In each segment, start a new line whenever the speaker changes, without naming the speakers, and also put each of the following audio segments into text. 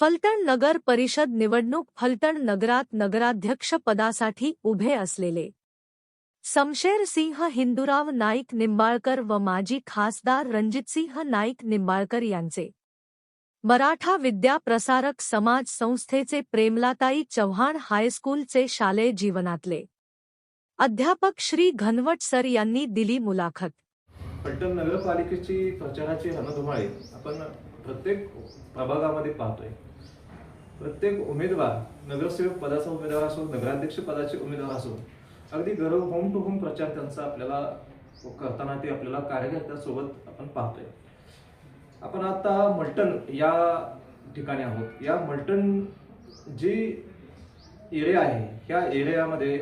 फलटण नगर परिषद निवडणूक फलटण नगरात नगराध्यक्ष पदासाठी उभे असलेले समशेर सिंह हिंदुराव नाईक निंबाळकर व माजी खासदार रणजितसिंह नाईक निंबाळकर यांचे मराठा विद्या प्रसारक समाज संस्थेचे प्रेमलाताई चव्हाण हायस्कूलचे शालेय जीवनातले अध्यापक श्री घनवट सर यांनी दिली मुलाखत.
फलटण नगरपालिकेची प्रचाराची रणधुमाळी आपण प्रत्येक प्रभागामध्ये पाहतोय. प्रत्येक उमेदवार नगरसेवक पदाचा उमेदवार असो नगराध्यक्ष पदाचे उमेदवार असो अगदी घर होम टू होम प्रचार त्यांचा आपल्याला करताना ते आपल्याला कार्यकर्त्यांसोबत आपण पाहतोय. आपण आता मल्टण या ठिकाणी आहोत. या मल्टण जी एरिया आहे ह्या एरियामध्ये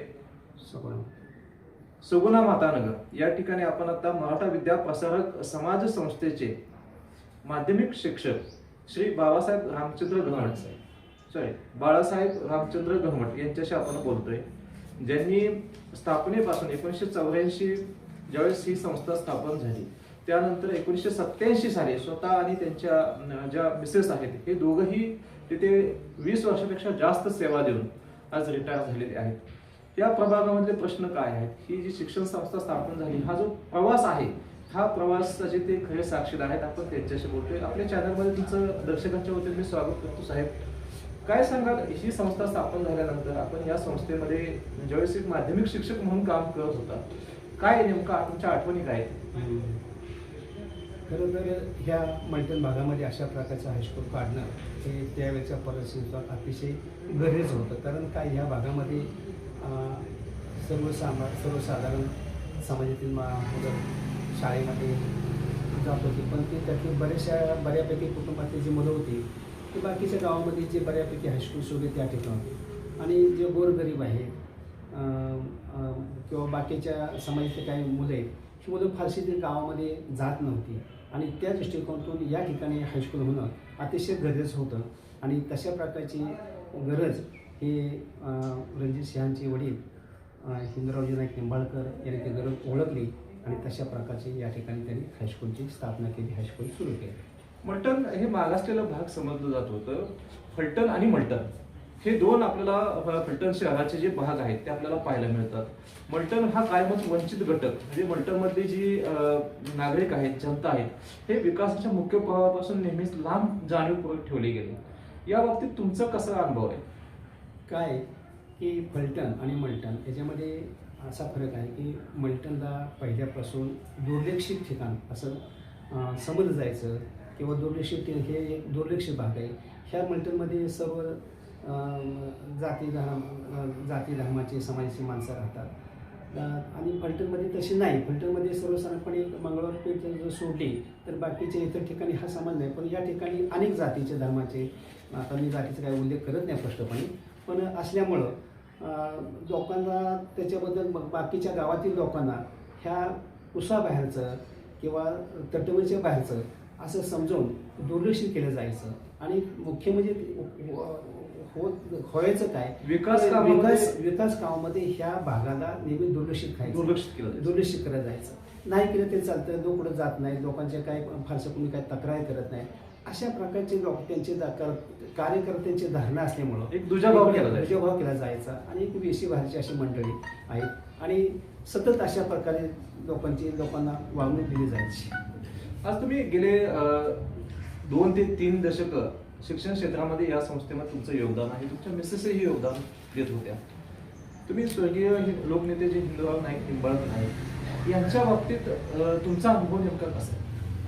सुगुणा मातानगर या ठिकाणी आपण आता मराठा विद्या प्रसारक समाज संस्थेचे माध्यमिक शिक्षक श्री बाबासाहेब रामचंद्र घनवट सॉरी बाळासाहेब रामचंद्र घनवट यांच्याशी आपण बोलतोय. ज्यांनी स्थापनेपासून एकोणीसशे चौऱ्याऐंशी ज्यावेळेस ही संस्था स्थापन झाली त्यानंतर एकोणीसशे सत्याऐंशी साली स्वतः आणि त्यांच्या ज्या मिसेस आहेत हे दोघंही तिथे वीस वर्षापेक्षा जास्त सेवा देऊन आज रिटायर झालेले आहेत. या प्रभागामधले प्रश्न काय आहेत? ही जी शिक्षण संस्था स्थापन झाली हा जो प्रवास आहे हा प्रवासाचे ते खरे साक्षीदार आहेत आपण त्यांच्याशी बोलतोय. आपल्या चॅनलमध्ये तुमचं दर्शकांच्या वतीने मी स्वागत करतो साहेब. काय सांगाल? ही संस्था स्थापन झाल्यानंतर आपण या संस्थेमध्ये ज्यावेळेस एक माध्यमिक शिक्षक म्हणून काम करत होता काय नेमका? तुमच्या आठवणी काय
खरं तर ह्या मैदान भागामध्ये अशा प्रकारचं हायस्कूल काढणं हे त्यावेळेच्या परिस्थितीवर अतिशय गरज होतं. कारण काय ह्या भागामध्ये सर्वसामा सर्वसाधारण समाजातील मा मुलं शाळेमध्ये जात होती. पण ते त्यातली बऱ्याचशा बऱ्यापैकी कुटुंबातली जी मुलं होती ती बाकीच्या गावामध्ये जे बऱ्यापैकी हायस्कूल्स वगैरे त्या ठिकाणी आणि जे गोरगरीब आहे किंवा बाकीच्या समाजातले काही मुलं आहेत ही मुलं फारशी ती गावामध्ये जात नव्हती. आणि त्या दृष्टिकोनातून या ठिकाणी हायस्कूल होणं अतिशय गरजेचं होतं. आणि तशा प्रकारची गरज हे रणजित सिंहांचे वडील हिंदरावजी नाईक निंबाळकर यांनी ती गरज ओळखली. आणि तशा प्रकारची या ठिकाणी त्यांनी हायस्कूलची स्थापना केली हायस्कूल सुरू केली.
मल्टण हे मागासलेला भाग समजलं जात होतं. फलटण आणि मल्टण. हे दोन आपल्याला फलटण शहराचे जे भाग आहेत ते आपल्याला पाहायला मिळतात. मल्टण हा कायमच वंचित घटक म्हणजे मल्टणमधली जी नागरिक आहेत जनता आहेत हे विकासाच्या मुख्य प्रवाहापासून नेहमीच लांब जाणीवपूर्वक ठेवले गेले. या बाबतीत तुमचा कसा अनुभव आहे?
काय की फलटण आणि मलटण याच्यामध्ये असा फरक आहे की मलटणला पहिल्यापासून दुर्लक्षित ठिकाण असं समजलं जायचं किंवा दुर्लक्षित हे एक दुर्लक्षित भाग आहे. ह्या मलटणमध्ये सर्व जाती धर्म जाती धर्माचे समाजाची माणसं राहतात. आणि फलटणमध्ये तशी नाही. फलटणमध्ये सर्वसाधारणपणे मंगळवार पेठ जर सोडली तर बाकीच्या इतर ठिकाणी हा समाज नाही. पण या ठिकाणी अनेक जातीचे धर्माचे आता मी जातीचा काही उल्लेख करत नाही स्पष्टपणे पण असल्यामुळं लोकांना त्याच्याबद्दल मग बाकीच्या गावातील लोकांना ह्या उसाबाहेरचं किंवा तटवरीच्या बाहेरचं असं समजून दुर्लक्षित केलं जायचं. आणि मुख्य म्हणजे होत व्हायचं काय?
विकास
विकास विकास कामामध्ये ह्या भागाला नेहमी दुर्लक्षित खायचं
दुर्लक्षित केलं.
दुर्लक्षित करत जायचं. नाही केलं ते चालतं. लोक कुठं जात नाही लोकांच्या काय फारसं कोणी काय तक्रार करत नाही अशा प्रकारचे लोक त्यांचे कार्यकर्त्यांची धारणा असल्यामुळं
एक दुजाभाव केला.
दुजाभाव केला जायचा आणि एक वेशी बाहेरची अशी मंडळी आहेत. आणि सतत अशा प्रकारे लोकांची लोकांना वागणूक दिली जायची.
आज तुम्ही गेले दोन ते तीन दशक शिक्षण क्षेत्रामध्ये या संस्थेमध्ये तुमचं योगदान आहे. तुमच्या मिसेसही योगदान देत होत्या. तुम्ही स्वर्गीय हि- लोकनेते जे हिंदुराव नाईक निंबाळकर आहेत यांच्या बाबतीत तुमचा अनुभव नेमका कसा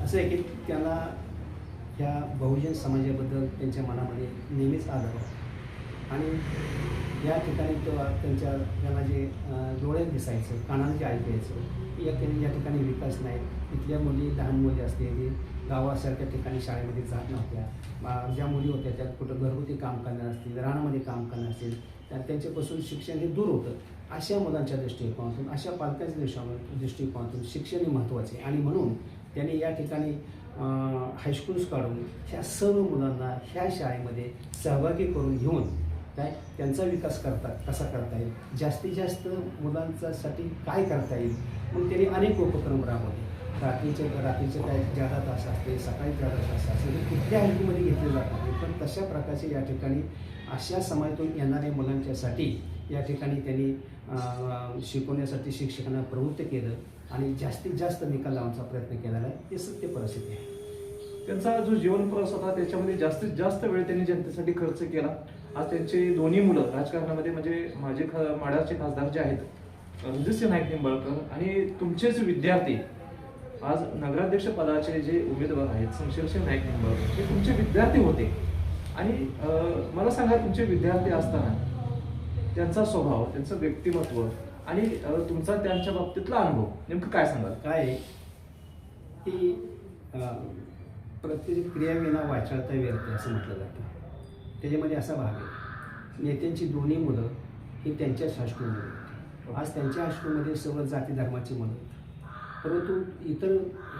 असं आहे की त्यांना ह्या बहुजन समाजाबद्दल त्यांच्या मनामध्ये नेहमीच आदर होता आणि या ठिकाणी तेव्हा त्यांच्या त्यांना जे डोळ्यात दिसायचं कानाला जे ऐकायचं या त्यांनी या ठिकाणी विकास नाही. इथल्या मुली लहान मुली असलेली गावासारख्या ठिकाणी शाळेमध्ये जात नव्हत्या. ज्या मुली होत्या त्यात कुठं घरगुती काम करणार असतील रानामध्ये काम करणार असतील त्या- त्यांच्यापासून शिक्षण हे दूर होतं. अशा मुलांच्या दृष्टिकोनातून अशा पालकांच्या दृष्टिकोनातून दृष्टिकोनातून शिक्षण हे महत्त्वाचे आणि म्हणून त्यांनी या ठिकाणी हायस्कूल्स काढून ह्या सर्व मुलांना ह्या शाळेमध्ये सहभागी करून घेऊन काय त्यांचा विकास करता कसा करता येईल? जास्तीत जास्त मुलांच्यासाठी काय करता येईल? मग त्यांनी अनेक उपक्रम राबवले. रात्रीचे रात्रीचे काय जादा तास असते सकाळी जादा तास असते ते कुठल्या हलकीमध्ये घेतले जात नाही. पण तशा प्रकारचे या ठिकाणी अशा समाजातून येणाऱ्या मुलांच्यासाठी या ठिकाणी त्यांनी शिकवण्यासाठी शिक्षकांना प्रवृत्त केलं. आणि जास्तीत जास्त निकाल लावण्याचा प्रयत्न केलेला आहे हे सत्य परिस्थिती आहे.
त्यांचा जो जीवन प्रवास होता त्याच्यामध्ये जास्तीत जास्त वेळ त्यांनी जनतेसाठी खर्च केला. आज त्यांचे दोन्ही मुलं राजकारणामध्ये म्हणजे माझे ख माड्याचे खासदार जे आहेत रणजितसिंह नाईक निंबाळकर आणि तुमचेच विद्यार्थी आज नगराध्यक्ष पदाचे जे उमेदवार आहेत शमशेरसिंह नाईक निंबाळकर हे तुमचे विद्यार्थी होते. आणि मला सांगा तुमचे विद्यार्थी असताना त्यांचा स्वभाव त्यांचं व्यक्तिमत्व आणि तुमचा त्यांच्या बाबतीतला अनुभव नेमकं काय सांगाल?
काय आहे? की अं, प्रत्येक क्रियाविना वाचाळता व्यर्थ असं म्हटलं जातं. त्याच्यामध्ये असा भाग आहे. नेत्यांची दोन्ही मुलं ही त्यांच्याच हायस्कूलमध्ये होती. आज त्यांच्या हायस्कूलमध्ये सर्व जाती धर्माची मुलं परंतु इतर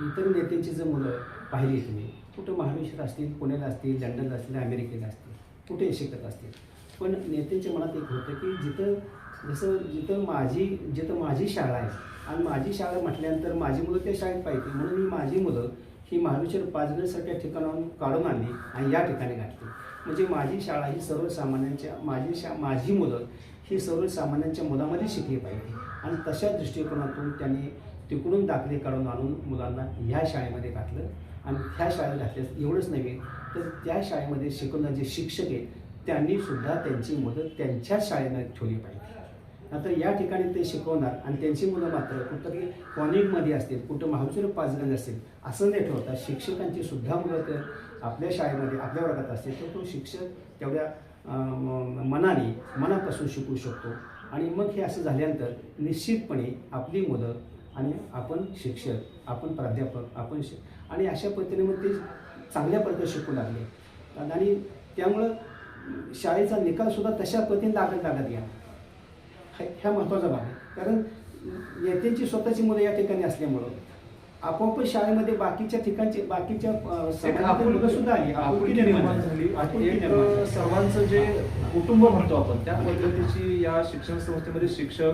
इतर नेत्यांची जर मुलं पाहिली तुम्ही कुठं महाराष्ट्रात असतील पुण्याला असतील लंडनला असतील अमेरिकेला असतील कुठे शिकत असतील. पण नेत्यांच्या मनात एक होतं की जिथं जसं जिथं माझी जिथं माझी शाळा आहे आणि माझी शाळा म्हटल्यानंतर माझी मुलं त्या शाळेत पाहिजे म्हणून मी माझी मुलं ही महाबळेश्वर पाचगडसारख्या ठिकाणाहून काढून आणली आणि या ठिकाणी घातली. म्हणजे माझी शाळा ही सर्वसामान्यांच्या माझी शा माझी मुलं ही सर्वसामान्यांच्या मुलामध्ये शिकली पाहिजे. आणि तशा दृष्टिकोनातून त्यांनी तिकडून दाखले काढून आणून मुलांना ह्या शाळेमध्ये घातलं. आणि ह्या शाळेत घातल्यास एवढंच नव्हे तर त्या शाळेमध्ये शिकवणारे जे शिक्षक आहेत त्यांनी सुद्धा त्यांची मुलं त्यांच्याच शाळेनं ठेवली पाहिजे. आता या ठिकाणी ते शिकवणार आणि त्यांची मुलं मात्र कुठंतरी कॉलेजमध्ये असतील कुठं महाविद्यालय पाचगण असतील असं नाही ठेवता शिक्षकांची सुद्धा मुलं तर आपल्या शाळेमध्ये आपल्या वर्गात असतील तर तो शिक्षक तेवढ्या मनाने मनापासून शिकू शकतो. आणि मग हे असं झाल्यानंतर निश्चितपणे आपली मुलं आणि आपण शिक्षक आपण प्राध्यापक आपण शिक आणि अशा पद्धतीने मग ते चांगल्या प्रकारे शिकू लागले. आणि त्यामुळं शाळेचा निकालसुद्धा तशा पद्धतीने लागत लागत गेला. ह्या महत्त्वाचा भाग आहे. कारण नेत्यांची स्वतःची मुलं या ठिकाणी असल्यामुळं आपोआप शाळेमध्ये बाकीच्या ठिकाणचे बाकीच्या मुलं सुद्धा आली.
सर्वांचं जे कुटुंब म्हणतो आपण त्या पद्धतीची या शिक्षण संस्थेमध्ये शिक्षक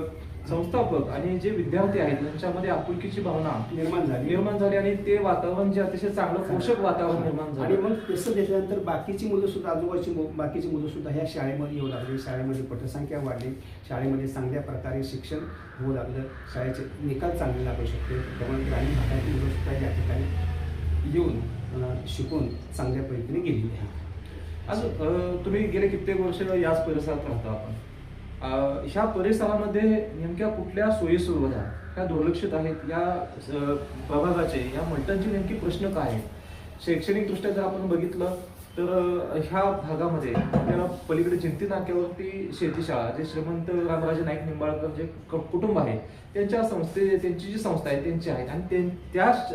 संस्थापक आणि जे विद्यार्थी आहेत यांच्यामध्ये आपुलकीची भावना
निर्माण झाली.
निर्माण झाली आणि ते वातावरण जे अतिशय चांगलं पोषक वातावरण निर्माण
आणि
झालं
मग तसं घेतल्यानंतर बाकीची मुलं सुद्धा आजूबाजूची मु- बाकीची मुलं सुद्धा ह्या शाळेमध्ये येऊ लागली. शाळेमध्ये पटसंख्या वाढली. शाळेमध्ये चांगल्या प्रकारे शिक्षण होऊ लागलं. शाळेचे निकाल चांगले लागू शकते त्यामुळे ग्रामीण भागातील मुलं सुद्धा या ठिकाणी येऊन शिकून चांगल्या पद्धतीने गेलेली आहे
आज अं, तुम्ही गेले कित्येक वर्ष याच परिसरात राहता आपण. ह्या परिसरामध्ये नेमक्या कुठल्या सोयी सुविधा ह्या दुर्लक्षित आहेत? या प्रभागाचे या मल्टनचे नेमके प्रश्न काय आहेत? शैक्षणिकदृष्ट्या जर आपण बघितलं तर ह्या भागामध्ये आपल्याला पलीकडे जिंती नाक्यावरती शेतीशाळा जे श्रीमंत रामराजे नाईक निंबाळकर जे कुटुंब आहे त्यांच्या संस्थे त्यांची जी संस्था आहे त्यांची आहेत. आणि ते- त्याच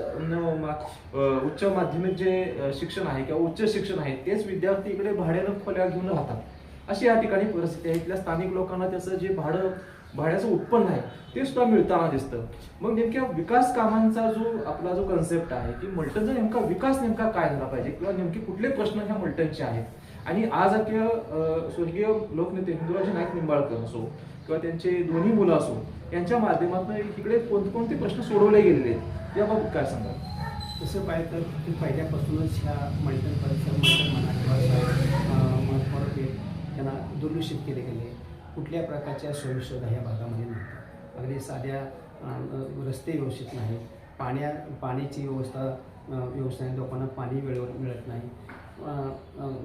उच्च माध्यमिक जे शिक्षण आहे किंवा उच्च शिक्षण आहे तेच विद्यार्थी इकडे भाड्यानं खोल्या घेऊन राहतात. अशी या ठिकाणी परिस्थिती आहे इथल्या स्थानिक लोकांना त्याचं जे भाडं भाड्याचं उत्पन्न आहे ते सुद्धा मिळताना दिसतं मग नेमक्या विकास कामांचा जो आपला जो कन्सेप्ट आहे की मल्टनचा नेमका विकास नेमका काय झाला पाहिजे किंवा नेमके कुठले प्रश्न ह्या मल्टनचे आहेत आणि आज किंवा स्वर्गीय लोकनेते हिंदुराजी नाईक निंबाळकर असो किंवा त्यांचे दोन्ही मुलं असो यांच्या माध्यमातून इकडे कोणकोणते प्रश्न सोडवले गेलेले आहेत याबाबत काय सांगा
तसं पाहिजे तर ते पहिल्यापासूनच ह्या मल्टन परिसर मल्टन म्हणा किंवा त्यांना दुर्लक्षित केले गेले. कुठल्या प्रकारच्या सोयीसुविधा ह्या भागामध्ये नव्हत्या. अगदी साध्या रस्ते व्यवस्थित नाहीत. पाण्या पाण्याची व्यवस्था व्यवस्था नाही. लोकांना पाणी वेळेवर मिळत नाही.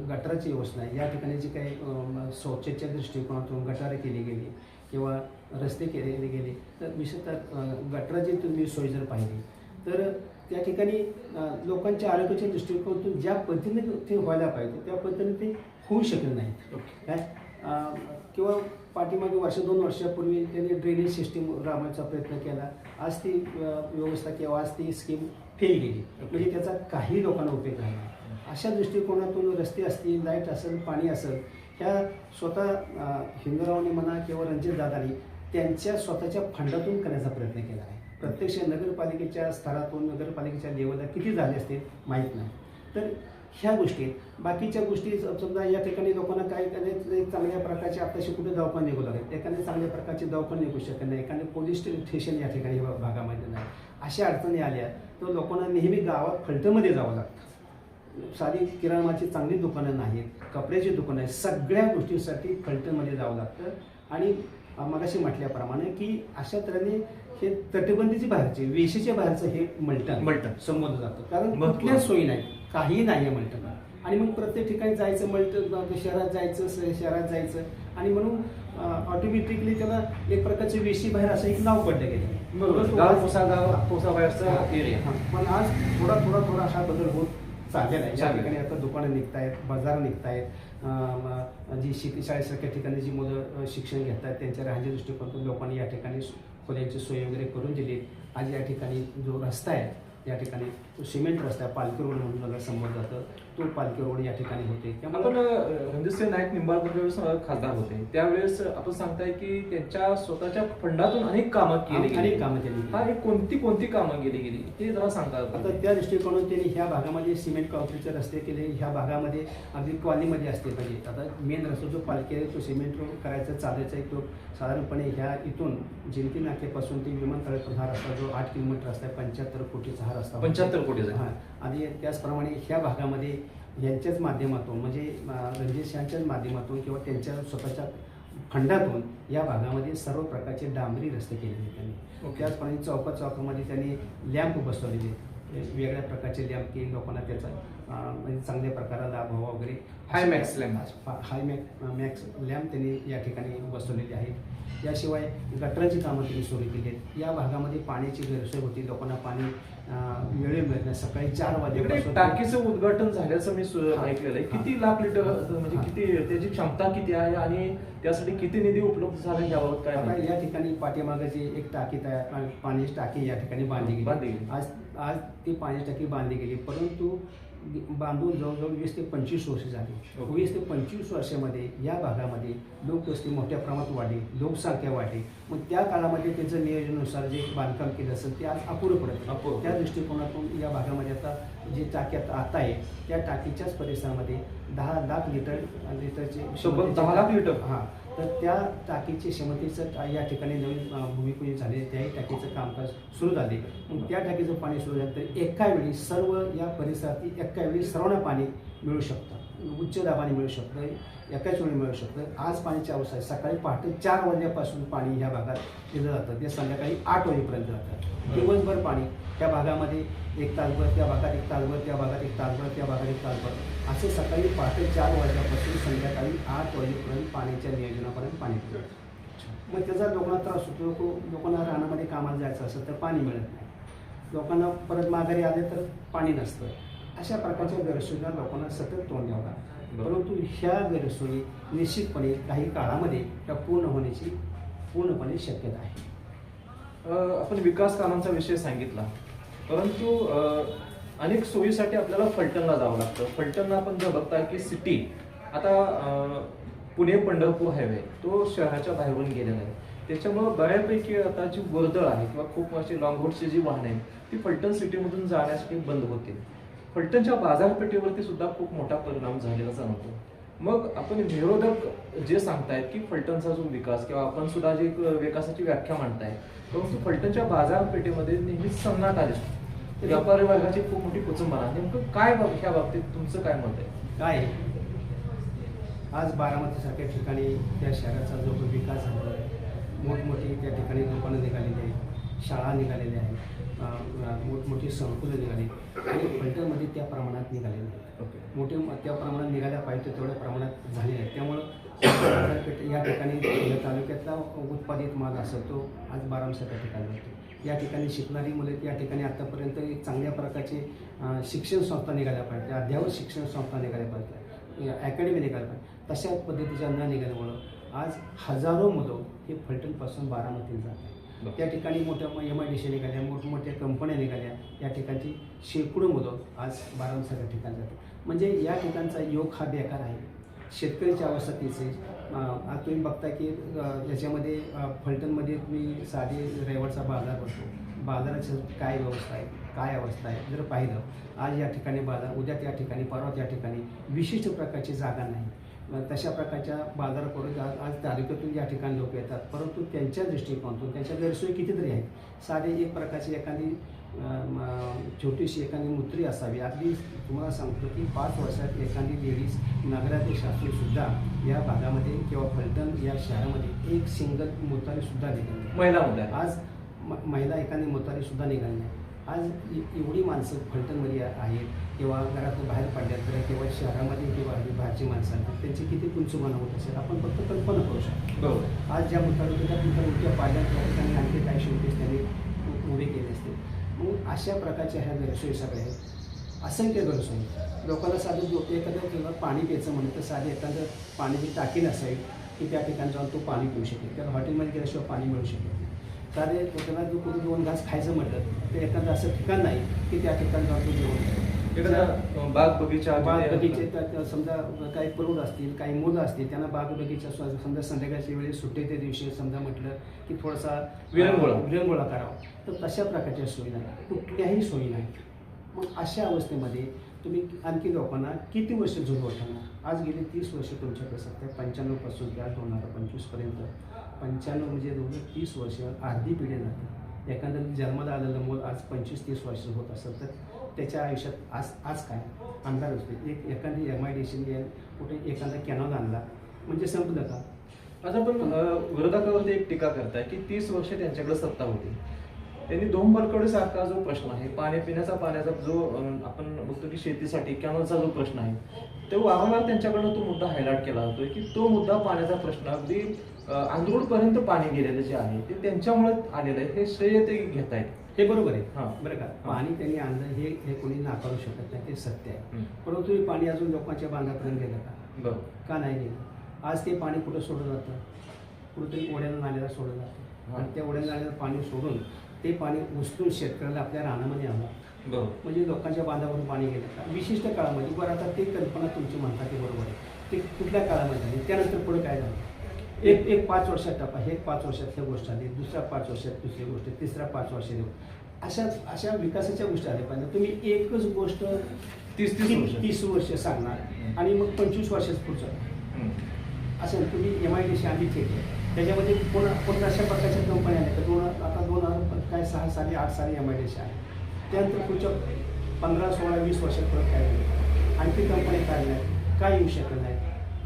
गटाराची व्यवस्था नाही. या ठिकाणी जी काही स्वच्छतेच्या दृष्टिकोनातून गटारं केली गेली किंवा रस्ते केले गेले तर विशेषतः गटराची गटाराची तुम्ही सोय जर पाहिली तर त्या ठिकाणी लोकांच्या आरोग्याच्या दृष्टिकोनातून ज्या पद्धतीने ते व्हायला पाहिजे त्या पद्धतीने ते होऊ शकले नाहीत काय? किंवा पाठीमागे वर्ष दोन वर्षापूर्वी त्यांनी ड्रेनेज सिस्टीम राबवायचा प्रयत्न केला. आज ती व्यवस्था किंवा आज ती स्कीम फेल गेली. म्हणजे त्याचा काही लोकांना उपयोग नाही. अशा दृष्टिकोनातून रस्ते असतील लाइट असेल पाणी असेल ह्या स्वतः हिंदुरावांनी म्हणा किंवा रणजित दादानी त्यांच्या स्वतःच्या फंडातून करण्याचा प्रयत्न केला आहे. प्रत्यक्ष नगरपालिकेच्या स्तरातून नगरपालिकेच्या लेवलला किती झाले असतील माहीत नाही. तर ह्या गोष्टी आहेत. बाकीच्या गोष्टी समजा या ठिकाणी लोकांना करायचं एक चांगल्या प्रकारचे आताशी कुठे दवाखाने निघू लागले एखादे चांगल्या प्रकारचे दवाखाने निघू शकत नाही एखादे पोलीस स्टेशन या ठिकाणी भागामध्ये नाही अशा अडचणी आल्या तर लोकांना नेहमी गावात फलटणमध्ये जावं लागतं सारी किराणाची चांगली दुकानं नाहीत कपड्याची दुकानं आहेत सगळ्या गोष्टींसाठी फलटणमध्ये जावं लागतं आणि मगाशी म्हटल्याप्रमाणे की अशा तऱ्हेने हे तटबंदीची बाहेरचे वेशीच्या बाहेरचं हे मल्टन
मल्टन.
संबोधलं जातं कारण. कुठल्याच सोयी नाही काहीही नाही आहे मल्टन आणि मग प्रत्येक ठिकाणी जायचं मल्टन शहरात जायचं शहरात जायचं. आणि म्हणून ऑटोमॅटिकली त्याला एक प्रकारचं वेशी बाहेर असं एक नाव पडलं गेलं.
बरोबर. एरिया
पण आज थोडा थोडा थोडा हा बदल होत चाललेला आहे. या
चालेल.
ठिकाणी आता दुकानं निघतायत बाजार निघतायत. जी शेती शाळेसारख्या ठिकाणी जी मुलं शिक्षण घेत आहेत त्यांच्या राहण्याच्या दृष्टिकोनातून लोकांनी या ठिकाणी खोल्यांची सोय वगैरे करून दिली. आज या ठिकाणी जो रस्ता आहे या ठिकाणी तो सिमेंट रस्ता आहे पालखी रोड म्हणून मला संबोधलं जातं. तो पालखी रोड या ठिकाणी होते.
आपण
त्यामुळे
रणजितसिंह नाईक निंबाळकर ज्यावेळेस खासदार होते. त्यावेळेस आपण सांगताय की त्यांच्या स्वतःच्या फंडातून अनेक कामं केली
अनेक कामं केली
हा एक कोणती कोणती कामं केली गेली? ते जरा सांगता?
आता त्या दृष्टिकोनातून त्यांनी ह्या भागामध्ये सिमेंट कॉन्क्रीटचे रस्ते केले. ह्या भागामध्ये अगदी कॉलनीमध्ये असते पाहिजे. आता मेन रस्ता जो पालखी आहे तो सिमेंट रोड करायचा चालायचा आहे तो साधारणपणे ह्या इथून जिंती नाक्यापासून ते विमानतळापर्यंत हा रस्ता जो आठ किलोमीटर रस्ता आहे पंच्याहत्तर कोटीचा हा रस्ता होता.
75 कोटीचा.
हा आणि त्याचप्रमाणे ह्या भागामध्ये यांच्याच माध्यमातून म्हणजे रणजित सिंहाच्याच माध्यमातून किंवा त्यांच्या स्वतःच्या फंडातून या भागामध्ये सर्व प्रकारचे डांबरी रस्ते केलेले त्यांनी
ओके.
त्याचप्रमाणे चौका चौकामध्ये त्यांनी लॅम्प बसवलेले वेगळ्या प्रकारचे लॅम्प की लोकांना त्याचा म्हणजे चांगल्या प्रकाराला लाभ व्हावा वगैरे
high max lamp.
High mac max lamp त्यांनी या ठिकाणी बसवलेले आहेत याशिवाय गटरांची कामं त्यांनी सुरू केली आहेत या भागामध्ये पाण्याची गैरसोय होती लोकांना पाणी वेळेवर मिळत नाही सकाळी चार वाजेपासून
टाकीचं उद्घाटन झाल्याचं मी. ऐकलेलं आहे. किती लाख लिटर म्हणजे. किती त्याची क्षमता किती आहे आणि त्यासाठी किती निधी उपलब्ध झाला याबाबत काय?
या ठिकाणी पाठीमागे जी एक टाकी तयार पाण्याची टाकी या ठिकाणी बांधली गेली. आज आज ती पाण्याची टाकी बांधली गेली परंतु बांधून जवळजवळ वीस ते पंचवीस वर्ष झाली. वीस ते पंचवीस वर्षामध्ये या भागामध्ये लोकवस्ती मोठ्या प्रमाणात वाढली. लोकसंख्या वाढली. मग त्या काळामध्ये त्याचं नियोजनानुसार जे बांधकाम केलं असेल ते आज अपुरं पडत
अपुरं.
त्या दृष्टिकोनातून या भागामध्ये आता जी टाकी आता आता आहे त्या टाकीच्याच परिसरामध्ये दहा लाख लिटर लिटरचे
दहा लाख लिटर?
हां तर त्या टाकीची क्षमतेचं या ठिकाणी नवीन अं, भूमिपूजन झाले त्याही टाकीचं कामकाज सुरू झाले मग त्या टाकीचं पाणी सुरू झालं तर एका वेळी सर्व या परिसरातील एका वेळी सर्वांना पाणी मिळू शकतं उच्च दाबाने मिळू शकतं एकाच वेळी मिळू शकतं. आज पाण्याची अवस्था आहे. सकाळी पहाटे चार वाजल्यापासून पाणी ह्या भागात दिलं जातं. ते संध्याकाळी आठ वाजेपर्यंत जातं. दिवसभर पाणी त्या भागामध्ये एक तासभर त्या भागात एक तासभर त्या भागात एक तासभर त्या भागात एक तासभर. असे सकाळी पहाटे चार वाजल्यापासून संध्याकाळी आठ वाजेपर्यंत पाण्याच्या नियोजनापर्यंत पाणी मिळतं मग त्याचा लोकांना त्रास होतो. तो लोकांना रानामध्ये कामाला जायचं असेल तर पाणी मिळत नाही. लोकांना परत माघारी आले तर पाणी नसतं. अशा प्रकारच्या गैरसोयीला लोकांना सतत तोंड द्यावं लागतं. परंतु ह्या गैरसोयी निश्चितपणे काही काळामध्ये त्या पूर्ण होण्याची पूर्णपणे शक्यता आहे.
आपण विकास कामांचा विषय सांगितला. परंतु अनेक सोयीसाठी आपल्याला फलटणला जावं लागतं. फलटणला आपण जर बघताय की सिटी आता पुणे पंढरपूर हायवे तो शहराच्या बाहेरून गेलेला आहे. त्याच्यामुळं बऱ्यापैकी आता जी वर्दळ आहे किंवा खूप अशी लॉंग रूटची जी वाहनं आहेत ती फलटण सिटीमधून जाण्यासाठी बंद होते फलटणच्या बाजारपेठेवरती सुद्धा खूप मोठा परिणाम झालेला जाणवतो. मग आपण विरोधक जे सांगतायत की फलटणचा जो विकास किंवा आपण सुद्धा जे विकासाची व्याख्या मांडताय परंतु फलटणच्या बाजारपेठेमध्ये नेहमीच सन्नाट आले. व्यापारी वर्गाची खूप मोठी कुचंबना. नेमकं काय बाब- ह्या बाबतीत तुमचं काय मत आहे?
काय आज बारामतीसारख्या ठिकाणी त्या शहराचा जो विकास झाला आहे मोठमोठी त्या ठिकाणी दुकानं निघालेली आहेत शाळा निघालेल्या आहेत. मोठमोठी संकुलं निघाली. आणि फलटणमध्ये त्या प्रमाणात आहेत
ओके.
मोठे त्या प्रमाणात निघाल्या पाहिजे तेवढ्या प्रमाणात झाले आहेत त्यामुळं या ठिकाणी या तालुक्यातला उत्पादित माल असेल तो आज बारामसारख्या ठिकाणी मिळतो या ठिकाणी शिकणारी मुलं या ठिकाणी आतापर्यंत एक चांगल्या प्रकारचे शिक्षण संस्था निघाल्या पाहिजे. अद्यावत शिक्षण संस्था निघाल्या पाहिजे. अकॅडमी निघाल्या पाहिजे. तशा पद्धतीच्या न निघाल्यामुळं आज हजारो मुलं हे फलटणपासून बारामतीला जात आहेत.
बरं.
त्या ठिकाणी मोठ्या एम आय डी सी निघाल्या मोठमोठ्या कंपन्या निघाल्या या ठिकाणची शेकडो मुलं आज बारामतीसारख्या ठिकाणी जातात. म्हणजे या ठिकाणचा योग हा बेकार आहे. शेतकऱ्याची अवस्था तीच आहे. आज तुम्ही बघता की याच्यामध्ये फलटणमध्ये तुम्ही साधे रविवारचा बाजार भरतो बाजाराची काय व्यवस्था आहे? काय अवस्था आहे? जर पाहिलं आज या ठिकाणी बाजार उद्या त्या ठिकाणी परवा त्या ठिकाणी विशिष्ट प्रकारची जागा नाही. तशा प्रकारच्या बाजाराकडून आज आज तालुक्यातून या ठिकाणी लोक येतात परंतु त्यांच्या दृष्टिकोनातून त्यांच्या गैरसोयी कितीतरी आहेत साधे एक प्रकारची एखादी छोटीशी एखादी मुत्री असावी अगदी तुम्हाला सांगतो की पाच वर्षात एखादी लेडीज नगराध्यक्ष असून सुद्धा या भागामध्ये किंवा फलटण या शहरामध्ये एक सिंगल मुतारी सुद्धा निघाली.
महिला.
आज महिला एखादी मोतारी सुद्धा निघाली नाही आज एवढी माणसं फलटणमध्ये आहेत किंवा घरातून बाहेर पडल्या तर किंवा शहरामध्ये किंवा बाहेरची माणसं त्यांची किती कुंचुमानं होत असेल? आपण फक्त कल्पना करू शकतो.
बरोबर.
आज ज्या मुतारी त्या तिथं उलट्या पाडल्या त्या ठिकाणी आणखी काही शोकेस त्यांनी उभे केले असते. मग अशा प्रकारच्या ह्या गैरसोयी सगळ्या आहेत. असंख्य गैरसोयी लोकांना साधं जो एखाद्या किंवा पाणी प्यायचं म्हणलं तर साधं एखादं पाण्याची टाकी नसावी की त्या ठिकाणी जाऊन तो पाणी पिऊ शकेल. त्याला हॉटेलमध्ये गेल्याशिवाय पाणी मिळू शकेल. साधे त्याला जो कुठे दोन घास खायचं म्हटलं तर एखादं असं ठिकाण नाही की त्या ठिकाणी जाऊन जेवण
एखादा बाग बगीचा
बाग बगीचे समजा काही प्रौढ असतील काही मुलं असतील त्यांना बाग बगीचा समजा संध्याकाळच्या वेळी सुट्टीच्या दिवशी समजा म्हटलं की थोडासा
विरंगुळा.
विरंगुळा करावा. तर तशा प्रकारच्या सोयी नाही. कुठल्याही सोयी नाही. मग अशा अवस्थेमध्ये तुम्ही आणखी लोकांना किती वर्ष जुनं होताना आज गेली तीस वर्ष तुमच्याकडे सध्या पंच्याण्णवपासून ते आज दोन हजार पंचवीसपर्यंत पंच्याण्णव म्हणजे दोन तीस वर्ष अर्धी पिढी नाही एखादं जन्माला आलेलं मुलं आज पंचवीस तीस वर्ष होत असेल तर त्याच्या आयुष्यात आज आज काय? अंधार असते. एक एखादी एम आय डी सी कुठे एखादा कॅनॉल आणला म्हणजे संपलं का?
आता पण विरोधकावरती एक टीका करताय की तीस वर्ष त्यांच्याकडे सत्ता होती. त्यांनी दोन बलकडे सारखा जो प्रश्न आहे पाणी पिण्याचा पाण्याचा जो आपण बघतो की शेतीसाठी कॅनलचा जो प्रश्न आहे तो वारंवार त्यांच्याकडनं तो मुद्दा हायलाइट केला जातोय की तो मुद्दा पाण्याचा प्रश्न अगदी आंधरूड पर्यंत पाणी गेलेलं जे आहे ते त्यांच्यामुळे आलेलं आहे हे श्रेय ते घेत आहेत
हे बरोबर आहे.
हां.
बरं का. पाणी त्यांनी आणलं हे हे कोणी नाकारू शकत नाही ते सत्य आहे. परंतु हे पाणी अजून लोकांच्या बांधापर्यंत गेलं का?
बरोबर
का नाही गेलं? आज ते पाणी कुठं सोडलं जातं? कुठेतरी ओढ्याला नाल्याला सोडलं जातं. आणि त्या ओढ्याला नाल्याला पाणी सोडून ते पाणी उचलून शेतकऱ्याला आपल्या रानामध्ये आणलं.
बरोबर.
म्हणजे लोकांच्या बांधावरून पाणी गेलं. का विशिष्ट काळामध्ये बरं आता ते कल्पना तुमची म्हणता ते बरोबर आहे. ते कुठल्या काळामध्ये झाली? त्यानंतर पुढे काय झालं? एक एक पाच वर्षात टप्पा हे एक पाच वर्षातल्या गोष्ट आली दुसऱ्या पाच वर्षात दुसरी गोष्ट तिसऱ्या पाच वर्षात अशा अशा विकासाच्या गोष्टी आल्या पाहिजे. तुम्ही एकच गोष्ट
तीस तीस वर्ष.
तीस वर्ष सांगणार? आणि मग पंचवीस वर्षाचं पुढचं. असं तुम्ही एम आय डी ठीक आहे त्याच्यामध्ये पुन्हा पुन्हा अशा प्रकारच्या कंपन्या आल्या तर दोन आता दोन हजार काय सहा साली आठ साली एम आय डी सी आहे त्यानंतर पुढच्या पंधरा सोळा वीस वर्षात परत काय होईल? आणखी कंपन्या काढल्या काय येऊ शकत नाही.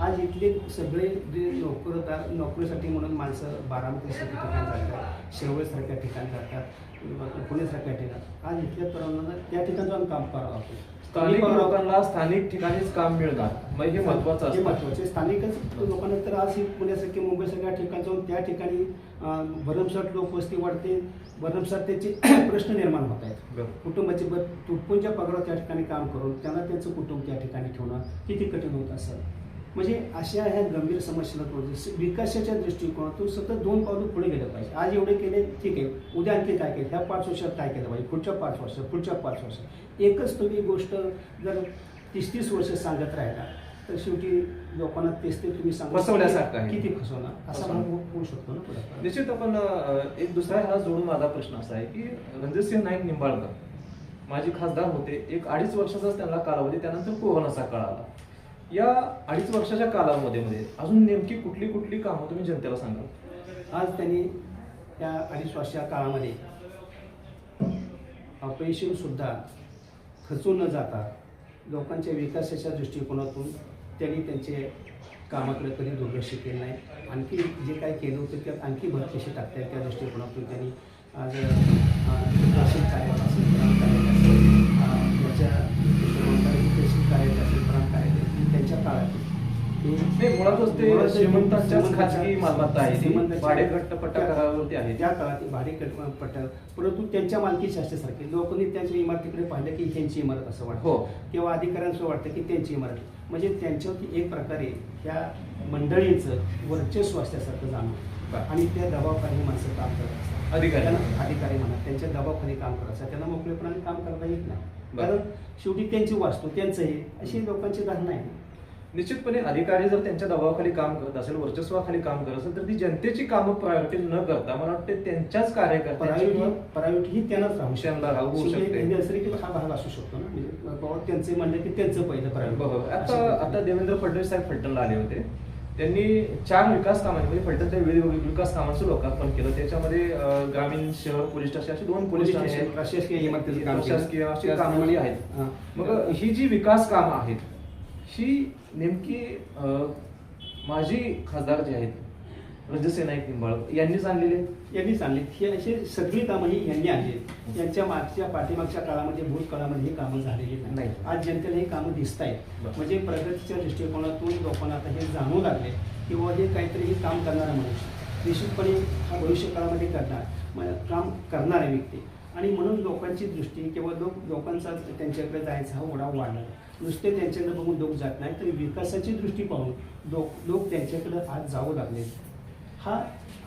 आज इथले सगळे जे नोकरदार नोकरीसाठी म्हणून माणसं बारामतीसारख्या ठिकाणी जातात शेवळसारख्या ठिकाणी जातात पुण्यासारख्या ठिकाणी. आज इथल्या तरुणांना त्या ठिकाणी आम्ही काम करावं लागतं.
स्थानिक लोकांना स्थानिक ठिकाणीच काम मिळणार. मग हे महत्वाचं असतं.
महत्त्वाचे स्थानिकच लोकांना तर आज ही पुण्यासारखी मुंबईसारख्या ठिकाणी जाऊन त्या ठिकाणी भरमसाठ लोकवस्ती वाढते. भरमसाठ त्याचे प्रश्न निर्माण होत आहेत. कुटुंबाचे तुटपुंच्या पगारावर त्या ठिकाणी काम करून त्यांना त्यांचं कुटुंब त्या ठिकाणी ठेवणं किती कठीण होत असेल? म्हणजे अशा ह्या गंभीर समस्येला तोडून स- विकासाच्या दृष्टिकोनातून सतत दोन पावलं पुढे गेलं पाहिजे. आज एवढे केले ठीक आहे. उद्या आणखी काय केलं? ह्या पाच वर्षात काय केलं पाहिजे? पुढच्या पाच वर्षात पुढच्या पाच वर्षात एकच तुम्ही गोष्ट जर तीस तीस वर्ष सांगत राहिला तर शेवटी लोकांना तेच ते तुम्ही सांगू
फसवण्यासारखं.
किती फसवणार? असा हो- होऊ शकतो ना पुढे.
निश्चित आपण एक दुसरा ह्याला जोडून माझा प्रश्न असा आहे की रणजितसिंह नाईक निंबाळकर माजी खासदार होते. एक अडीच वर्षाचाच त्यांना कालावधी त्यानंतर कोरोनाचा काळ आला. या अडीच वर्षाच्या कालावधीमध्ये म्हणजे अजून नेमकी कुठली कुठली कामं तुम्ही जनतेला सांगाल?
आज त्यांनी त्या अडीच वर्षा काळामध्ये अपयशीसुद्धा खचून न जाता लोकांच्या विकासाच्या दृष्टिकोनातून त्यांनी त्यांचे कामाकडे कधी दुर्लक्ष केलं नाही. आणखी जे काही केलं होतं त्यात आणखी भर कशी टाकता त्या दृष्टिकोनातून त्यांनी आज अं, असेल त्याच्या कार्यालय असेल अं, याच्या दृष्टिकोनातून तहसील कार्यालय असेल ग्राम कार्यालय त्यांच्या काळात हे-
नाही, मुळातच ते श्रीमंतांच्याच
श्रीमंतांच्या-
खाजगी मालमत्ता आहे ती.
श्रीमंतांच्या-
भाडेपट्टा करारावरती आहे.
त्या काळात भाडे पट्ट्या परंतु त्यांच्या मालकीचे असल्यासारखे लोकांनी त्यांच्या इमारतीकडे पाहिलं की त्यांची इमारत असं वाटतं
हो.
किंवा अधिकाऱ्यांचं वाटतं की त्यांची इमारत म्हणजे त्यांच्यावरती एक प्रकारे त्या मंडळींचं वर्चस्व असल्यासारखं जाणवं
बरं.
आणि त्या दबावाखाली माणसं काम करत असतात
अधिकारी.
त्यांना अधिकारी म्हणा त्यांच्या दबावाखाली काम करत असतात त्यांना मोकळेपणाने काम करता येत नाही
बरं.
कारण शेवटी त्यांची वास्तू त्यांचं हे अशी लोकांची धारणा आहे
निश्चितपणे अधिकारी जर त्यांच्या दबावाखाली काम करत असेल वर्चस्वाखाली काम करत असेल तर ती जनतेची कामं प्रायोरिटी न करता मला वाटतं त्यांच्याच
प्रायोरिटी ही त्यांनाच राहू
शकते.
हा भाग असू शकतो ना? म्हणजे त्यांचे म्हणलं की त्यांचं पहिलं प्रायोरिटी
बरोबर आता आता देवेंद्र फडणवीस साहेब फलटणला आले होते. त्यांनी चार विकास कामांचे म्हणजे फलटणच्या विविध विकास कामांचं लोकार्पण केलं. त्याच्यामध्ये ग्रामीण शहर पोलीस स्टेशन अशी दोन पोलीस आहेत.
प्रशासकीय
अशी कामं आहेत. मग ही जी विकास कामं आहेत ही नेमकी माजी खासदार जे आहेत रणजित नाईक निंबाळकर यांनीच आणलेली आहेत
यांनीच आणली ही अशी सगळी कामं ही यांनी आणली आहेत. यांच्या मागच्या पाठीमागच्या काळामध्ये भूतकाळामध्ये ही कामं झालेली
नाही.
आज जनतेला ही कामं दिसत आहेत. म्हणजे प्रगतीच्या दृष्टिकोनातून लोकांना आता हे जाणवू लागले किंवा हे काहीतरी हे काम करणारा माणूस निश्चितपणे हा भविष्य काळामध्ये करणार काम करणारा व्यक्ती आणि म्हणून लोकांची दृष्टी किंवा लोक लोकांचा त्यांच्याकडे जायचा हा ओढा वाढला. नुसते त्यांच्याकडे बघून लोक जात नाही तर विकासाची दृष्टी पाहून लोक लोक त्यांच्याकडे आज जाऊ लागले. हा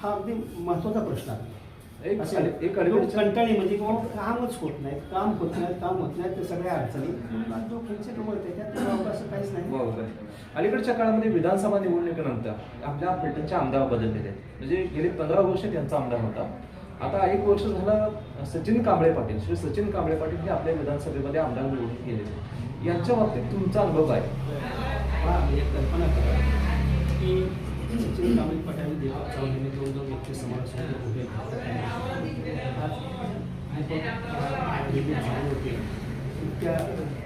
हा अगदी महत्त्वाचा प्रश्न आहे.
एक
कंटाळी म्हणजे किंवा कामच होत नाही काम होत नाही काम होत नाही तर सगळ्या अडचणी.
अलीकडच्या काळामध्ये विधानसभा निवडणुकीनंतर आपल्या फलटणचे आमदार बदललेले आहेत म्हणजे गेले पंधरा वर्ष त्यांचा आमदार होता. आता एक वर्ष झालं सचिन कांबळे पाटील श्री सचिन कांबळे पाटील हे आपल्या विधानसभेमध्ये आमदार निवडून गेलेले यांच्या बाबतीत तुमचा अनुभव काय?
मला एक कल्पना करा की सचिन कांबळे पटेल चौधरी दोन दोन व्यक्ती समोरासमोर उभे होते. इतक्या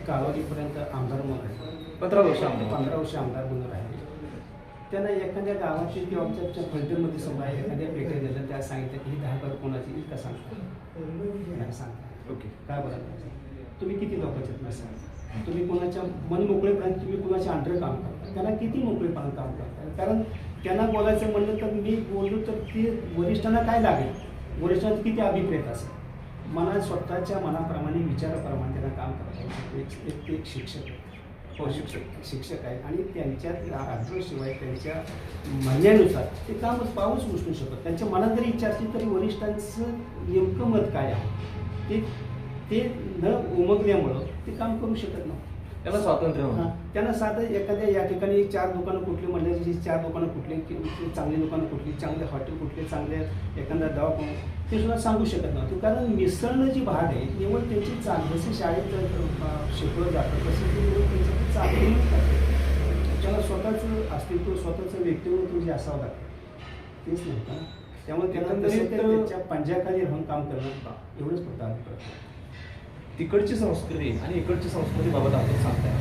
कालावधीपर्यंत आमदार म्हणून आहे
पंधरा वर्ष आमदार.
पंधरा वर्ष आमदार म्हणून राहिले. त्यांना एखाद्या गावाची किंवा आमच्या फलटणमध्ये समजा एखाद्या पेठे गेलं त्या सांगितलं की ही दहा घर कोणाची का सांगता सांगता
ओके.
काय बरं तुम्ही किती लोकांचे तुम्ही सांगा तुम्ही कोणाच्या मन मोकळेपणाने तुम्ही कोणाच्या अंडर काम करता? त्यांना किती मोकळेपणाने काम करता? कारण त्यांना बोलायचं म्हणलं तर मी बोललो तर ते वरिष्ठांना काय लागेल? वरिष्ठांचं किती अभिप्रेत असेल? मना स्वतःच्या मनाप्रमाणे विचाराप्रमाणे त्यांना काम करता एक एक- एक शिक्षक. आहे.
हो शिक्षक
शिक्षक आहेत आणि त्यांच्या शिवाय त्यांच्या म्हणण्यानुसार ते काम पाऊस उचलू शकत. त्यांच्या मनात जरी इच्छा असली तरी वरिष्ठांचं नेमकं मत काय आहे? ते ते न उमगल्यामुळं ते काम करू शकत नाही.
त्याला स्वातंत्र्य
हा,
म्हणून
त्यांना साधं एखाद्या या ठिकाणी चार दुकानं कुठली म्हणले ही चार दुकानं कुठली की- चांगली दुकानं कुठली चांगले हॉटेल कुठले चांगले एखादा दवाखाना ते सुद्धा सांगू शकत नव्हते. कारण मिसळणं जी भाग आहे निवड त्यांची जशी शाळेत शिकवलं जातं तसं ती निवड त्यांची चांगली. त्याला स्वतःचं अस्तित्व स्वतःचं व्यक्तिमत्व जे असावं लागतं तेच नाही का? त्यामुळे त्यांना तसं ते
एकंदरीत-
त्यांच्या पंजाखाली राहून काम करणं एवढंच फक्त अभिप्राय
तिकडची संस्कृती आणि इकडची संस्कृती बाबत आपण सांगताय.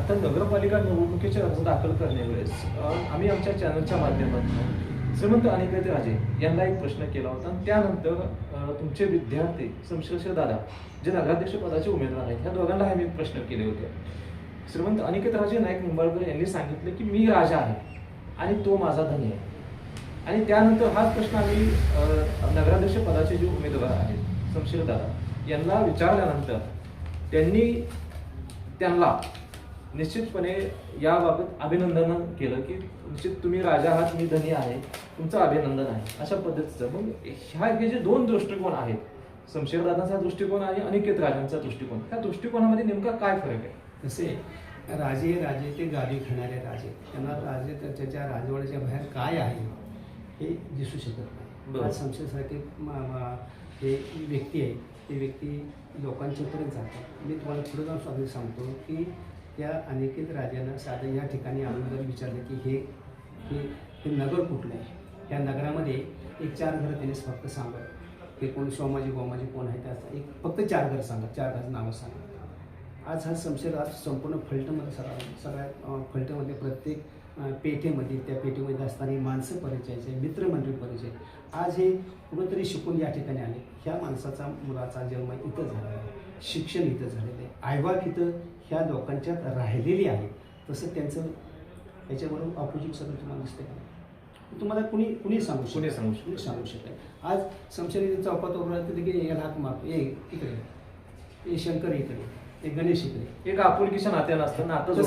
आता नगरपालिका निवडणुकीचे अर्ज दाखल करण्यावेळेस आम्ही आमच्या चॅनलच्या माध्यमातून श्रीमंत अनिकेत राजे यांना एक प्रश्न केला होता. आणि त्यानंतर तुमचे विद्यार्थी शमशेरशे दादा जे नगराध्यक्ष पदाचे उमेदवार आहेत ह्या दोघांना आम्ही प्रश्न केले होते. श्रीमंत अनिकेत राजे नाईक निंबाळकर यांनी सांगितलं की मी राजा आहे आणि तो माझा धनी आहे. आणि त्यानंतर हाच प्रश्न आम्ही नगराध्यक्ष पदाचे जे उमेदवार आहेत शमशेर दादा यांना विचारल्यानंतर त्यांनी त्यांना निश्चितपणे याबाबत अभिनंदन केलं की निश्चित तुम्ही राजा आहात मी धनी आहे तुमचं अभिनंदन आहे. अशा पद्धतीचं. मग ह्या हे जे दोन दृष्टिकोन आहेत शमशेरदादांचा दृष्टिकोन आणि अनिकेत राजांचा दृष्टिकोन ह्या दृष्टिकोनामध्ये नेमका काय फरक आहे?
तसे राजे राजे ते गादी खेळणारे राजे त्यांना राजे त्या- त्याच्या राजवाड्याच्या बाहेर काय आहे हे दिसू शकत नाही. म- हे व्यक्ती आहे ते व्यक्ती लोकांच्यापर्यंत जातात मी तुम्हाला पुढे जाऊन स्वागत सांगतो की त्या अनिकेत राजांना साधं या ठिकाणी अगोदर विचारलं की हे हे हे नगर कुठलं आहे? या नगरामध्ये एक चार घरं त्यांनी फक्त सांगा. ते कोण? सोमाजी गोमाजी कोण आहे? त्याचं एक फक्त चार घर सांगा. चार घर नावं सांगा. आज हा संशय आज संपूर्ण फलटमध्ये सगळ्या सगळ्या फलटमध्ये प्रत्येक पेठेमध्ये त्या पेठेमध्ये असणारी माणसं परिचयाचे मित्रमंडळी परिचय आज हे कुठंतरी शिकून या ठिकाणी आले. ह्या माणसाचा मुलाचा जन्म इथं झालेला आहे. शिक्षण इथं झालेलं आहे. आयवाक इथं ह्या लोकांच्यात राहिलेली आहे. तसं त्यांचं याच्याबरोबर ऑपोजिट सगळं तुम्हाला दिसतं का तुम्हाला कुणी कुणी सांगू
कुणी सांगू शकत.
कुणी सांगू शकत आज शमशेर चौकात उभं राहतं की याला हाक मार ए इकडे. ए शंकर इकडे. ए गणेश इकडे.
एक आपुलकीच्या नात्यानं असतं नातं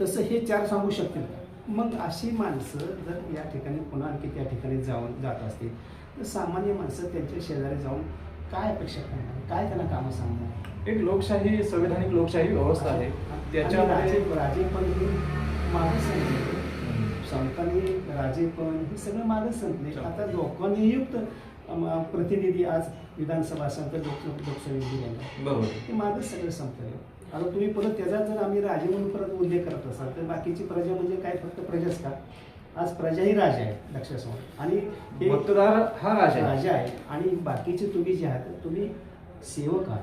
तसं हे चार सांगू शकतील का? मग अशी माणसं जर या ठिकाणी पुन्हा आणखी त्या ठिकाणी जाऊन जात असतील तर सामान्य माणसं त्यांच्या शेजारी जाऊन काय अपेक्षा करणार? काय त्यांना कामं सांगणार?
एक लोकशाही संविधानिक लोकशाही व्यवस्था आहे. त्याच्यामध्ये
राजे पण हे मागं संपले. संतांनी राजे पण हे सगळं मागं संपले. आता लोकनियुक्त प्रतिनिधी आज विधानसभा लोक लोकसभेमध्ये गेला
बरोबर.
ते मागं सगळं संपलं. आता तुम्ही परत त्याचा जर आम्ही राजे म्हणून परत उल्लेख करत असाल तर बाकीची प्रजा म्हणजे काय? फक्त प्रजाच का? आज प्रजा ही राजा आहे लक्षात आणि
मतदार हा राजा.
राजा आहे. आणि बाकीचे तुम्ही जे आहात तुम्ही सेवक आहात.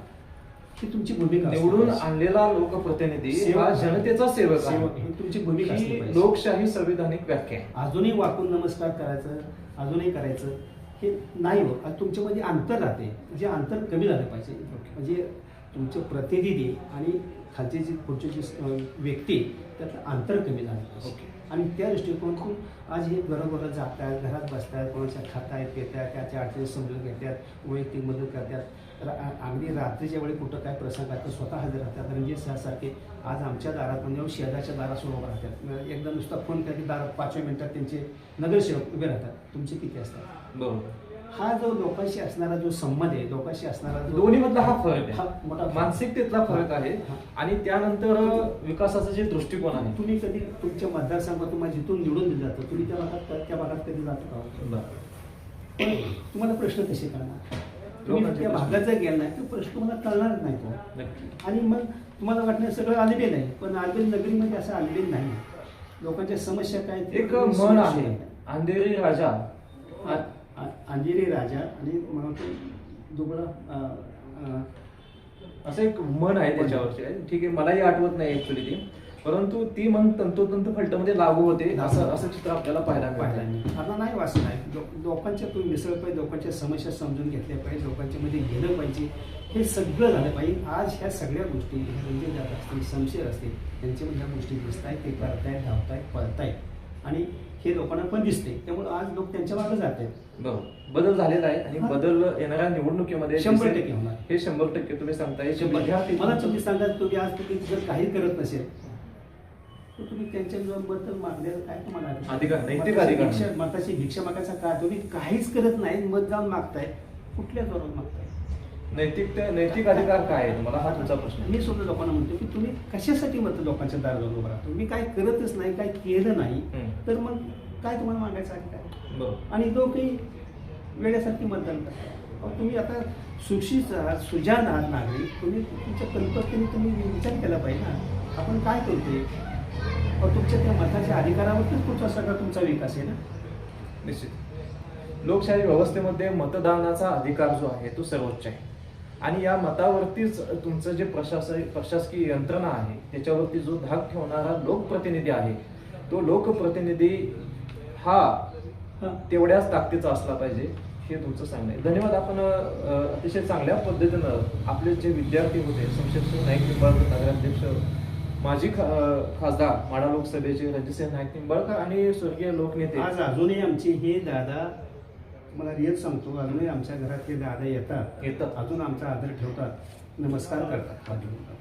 ही तुमची भूमिका
निवडून. आणलेला लोकप्रतिनिधी हा
आहे.
जनतेचा सेवक
सेवक ही तुमची भूमिका
ही. लोकशाही संविधानिक व्याख्या आहे.
अजूनही वाकून नमस्कार करायचं अजूनही करायचं हे नाही हो तुमच्यामध्ये अंतर राहते. जे अंतर कमी झालं पाहिजे. म्हणजे तुमचे प्रतिनिधी आणि खालचे जे पुढचे जे व्यक्ती त्यातलं अंतर कमी झालं
ओके.
आणि त्या दृष्टिकोनातून आज हे घरोघरं जात आहेत घरात बसतात कोणाच्या खात आहेत पित आहेत त्याच्या अडचणी समजून घेतात वैयक्तिक मदत करतात रा- आ- अगदी रात्रीच्या वेळी कुठं काय प्रसंग आहे तर स्वतः हजर राहतात. रणजित सारखे आज आमच्या दारात म्हणजे शेजारच्या दारासमोर उभं राहतात. एकदा नुसता फोन केला की दारात पाचव्या मिनिटात त्यांचे नगरसेवक उभे राहतात. तुमचे किती असतात?
बरोबर.
हा जो लोकांशी असणारा जो संबंध आहे लोकांशी असणारा
दोन्ही मधला हा फरक
हा
आहे
मोठा.
मानसिकतेतला फरक आहे. आणि त्यानंतर विकासाचा जे दृष्टिकोन आहे.
तुम्ही कधी तुमच्या मतदारसंघात तुम्हाला जिथून निवडून दिलं जातं तुम्ही त्या भागात त्या भागात कधी जातो का तुम्हाला प्रश्न कसे कळणार?
लोकांचे
त्या. भागात जर गेला नाही तर प्रश्न तुम्हाला कळणारच नाही तो. आणि मग तुम्हाला वाटणं सगळं आलेले नाही पण आलेली नगरीमध्ये असं आलेले नाही. लोकांच्या समस्या काय ते
एक
समजू
आहे. अंधेरी राजा
अंधेरी राजा आणि मग तो दुबळा अ, अ,
असं एक म्हण आहे त्याच्यावरची ठीक आहे मलाही आठवत नाही ऍक्च्युली ती. परंतु ती म्हण तंतोतंत फलटमध्ये लागू होते असं असं चित्र आपल्याला पाहायला
पाहिला. आता नाही वाचलं लो- लोकांच्या तुम्ही मिसळ पाहिजे लोकांच्या समस्या समजून घेतल्या पाहिजे लोकांच्या मध्ये गेलं पाहिजे. हे सगळं झालं पाहिजे. आज ह्या सगळ्या गोष्टी म्हणजे जात असतील संशय असतील त्यांच्यामध्ये ह्या गोष्टी दिसत आहेत ते करतायत धावतायत पळतायत. आणि हे लोकांना पण दिसते त्यामुळे आज लोक त्यांच्या मागे जात आहेत
बरोबर बदल झालेला आहे आणि
हा.
बदल येणाऱ्या निवडणुकीमध्ये
शंभर
दिसेल.
टक्के होणार.
हे शंभर टक्के तुम्ही सांगताय
मला तुम्ही सांगा तुम्ही आज तुम्ही जर काही करत नसेल तर तुम्ही त्यांच्या मत मागण्याचा काय तुम्हाला
अधिकार, नैतिक अधिकार.
मताची भिक्षा मागायचा काय तुम्ही काहीच करत नाही मत जाऊन मागताय कुठल्या जोरात मागताय
नैतिक नैतिक अधिकार काय आहे तुम्हाला? हा तुमचा प्रश्न.
मी सुद्धा लोकांना म्हणतो की तुम्ही कशासाठी मत लोकांच्या दारावर उभं राहतो? मी काय करतच नाही काय केलं नाही. तर मग काय तुम्हाला मागायचं आहे काय? आणि लोकही वेळेसाठी मतदान करतात. तुम्ही आता सुशिक्षित आहात सुजान आहात नागरिक तुम्ही तुमच्या कल्पकतेने तुम्ही विचार केला पाहिजे ना. आपण काय करतोय? तुमच्या त्या मताच्या अधिकारावरतीच तुमचा सगळा तुमचा विकास आहे ना.
निश्चित. लोकशाही व्यवस्थेमध्ये मतदानाचा अधिकार जो आहे तो सर्वोच्च आहे. आणि या मतावरतीच तुमचं जे प्रशासन प्रशासकीय यंत्रणा आहे त्याच्यावरती जो धाक ठेवणारा लोकप्रतिनिधी आहे तो लोकप्रतिनिधी हा. तेवढ्याच ताकदीचा असला पाहिजे हे तुमचं सांगणं आहे. धन्यवाद. आपण अतिशय चांगल्या पद्धतीनं आपले जे विद्यार्थी होते शमशेरसिंह नाईक निंबाळकर नगराध्यक्ष माजी खासदार माडा लोकसभेचे रणजितसिंह नाईक निंबाळकर आणि स्वर्गीय लोकनेते.
आज अजूनही आमचे हे दादा मला रिअल सांगतो अजूनही आमच्या घरात हे दादा येतात.
येतात.
अजून आमचा आदर ठेवतात नमस्कार करतात. हात जोडून.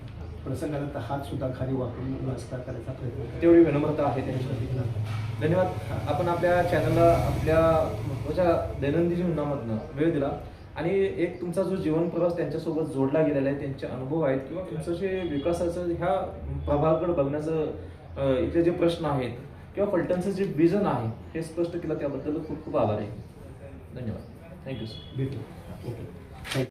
प्रसंग आला तर हात सुद्धा खाली वापरून नमस्कार करायचा प्रयत्न.
तेवढी विनम्रता आहे त्यांच्यासाठी धन्यवाद. आपण आपल्या चॅनलला आपल्या महत्त्वाच्या दैनंदिन जीवनामधनं वेळ दिला. आणि एक तुमचा जो जीवन प्रवास त्यांच्यासोबत जोडला गेलेला आहे त्यांचे अनुभव आहेत किंवा तुमचं जे विकासाचं ह्या प्रभागाकडे बघण्याचं इथले जे प्रश्न आहेत किंवा फलटणचं जे विजन आहे हे स्पष्ट केलं त्याबद्दल खूप खूप आभार आहे. धन्यवाद थँक्यू सर
भेटू ओके